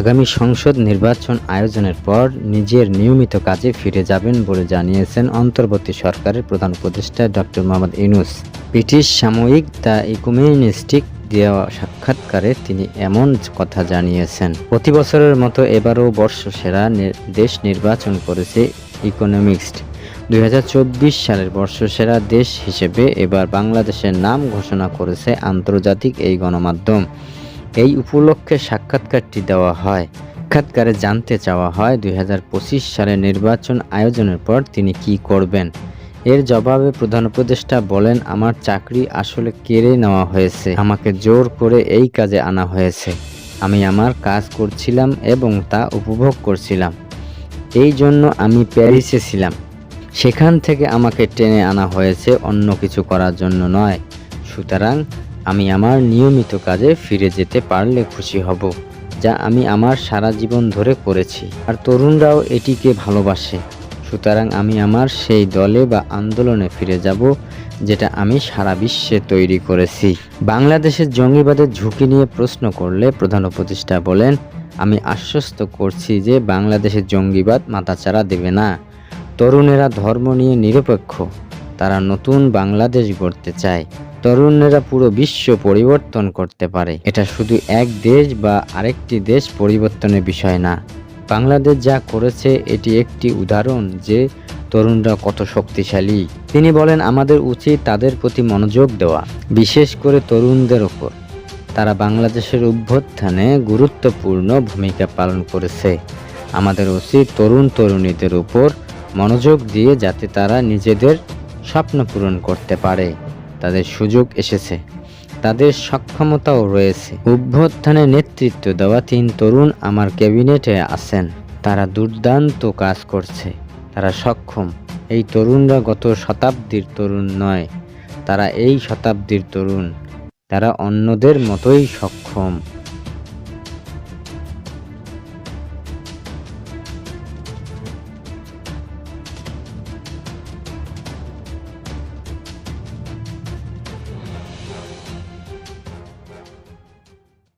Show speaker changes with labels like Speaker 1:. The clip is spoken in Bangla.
Speaker 1: আগামী সংসদ নির্বাচন আয়োজনের পর নিজের নিয়মিত কাজে ফিরে যাবেন বলে জানিয়েছেন অন্তর্বর্তী সরকারের প্রধান উপদেষ্টা ডক্টর মোহাম্মদ ইউনুস। ব্রিটিশ সাময়িক দ্য ইকুমেনিস্টিক দেওয়া সাক্ষাৎকারে তিনি এমন কথা জানিয়েছেন, প্রতি বছরের মতো এবারও বর্ষসেরা দেশ নির্বাচন করেছে ইকোনমিক্সড দু হাজার চব্বিশ সালের বর্ষসেরা দেশ হিসেবে এবার বাংলাদেশের নাম ঘোষণা করেছে আন্তর্জাতিক এই গণমাধ্যম। এই উপলক্ষে সাক্ষাৎকারটি দেওয়া হয়। সাক্ষাৎকারে জানতে চাওয়া হয় দুই সালে নির্বাচন আয়োজনের পর তিনি কি করবেন। এর জবাবে প্রধান উপদেষ্টা বলেন, আমার চাকরি আসলে কেড়ে নেওয়া হয়েছে। আমাকে জোর করে এই কাজে আনা হয়েছে। আমি আমার কাজ করছিলাম এবং তা উপভোগ করছিলাম। এই জন্য আমি প্যারিসে ছিলাম। সেখান থেকে আমাকে টেনে আনা হয়েছে অন্য কিছু করার জন্য নয়। সুতরাং আমি আমার নিয়মিত কাজে ফিরে যেতে পারলে খুশি হব, যা আমি আমার সারা জীবন ধরে করেছি। আর তরুণরাও এটিকে ভালোবাসে। সুতরাং আমি আমার সেই দলে বা আন্দোলনে ফিরে যাব, যেটা আমি সারা বিশ্বে তৈরি করেছি। বাংলাদেশের জঙ্গিবাদের ঝুঁকি নিয়ে প্রশ্ন করলে প্রধান উপদেষ্টা বলেন, আমি আশ্বস্ত করছি যে বাংলাদেশের জঙ্গিবাদ মাথাচাড়া দেবে না। তরুণেরা ধর্ম নিয়ে নিরপেক্ষ। তারা নতুন বাংলাদেশ গড়তে চায়। তরুণেরা পুরো বিশ্ব পরিবর্তন করতে পারে। এটা শুধু এক দেশ বা আরেকটি দেশ পরিবর্তনের বিষয় না। বাংলাদেশ যা করেছে, এটি একটি উদাহরণ যে তরুণরা কত শক্তিশালী। তিনি বলেন, আমাদের উচিত তাদের প্রতি মনোযোগ দেওয়া, বিশেষ করে তরুণদের ওপর। তারা বাংলাদেশের অভ্যুত্থানে গুরুত্বপূর্ণ ভূমিকা পালন করেছে। আমাদের উচিত তরুণ তরুণীদের উপর মনোযোগ দিয়ে যাতে তারা নিজেদের স্বপ্ন পূরণ করতে পারে। তাদের সুযোগ এসেছে। তাদের সক্ষমতাও রয়েছে। অভ্যুত্থানে নেতৃত্ব দেওয়া তিন তরুণ আমার ক্যাবিনেটে আছেন। তারা দুর্দান্ত কাজ করছে। তারা সক্ষম। এই তরুণরা গত শতাব্দীর তরুণ নয়। তারা এই শতাব্দীর তরুণ। তারা অন্যদের মতোই সক্ষম।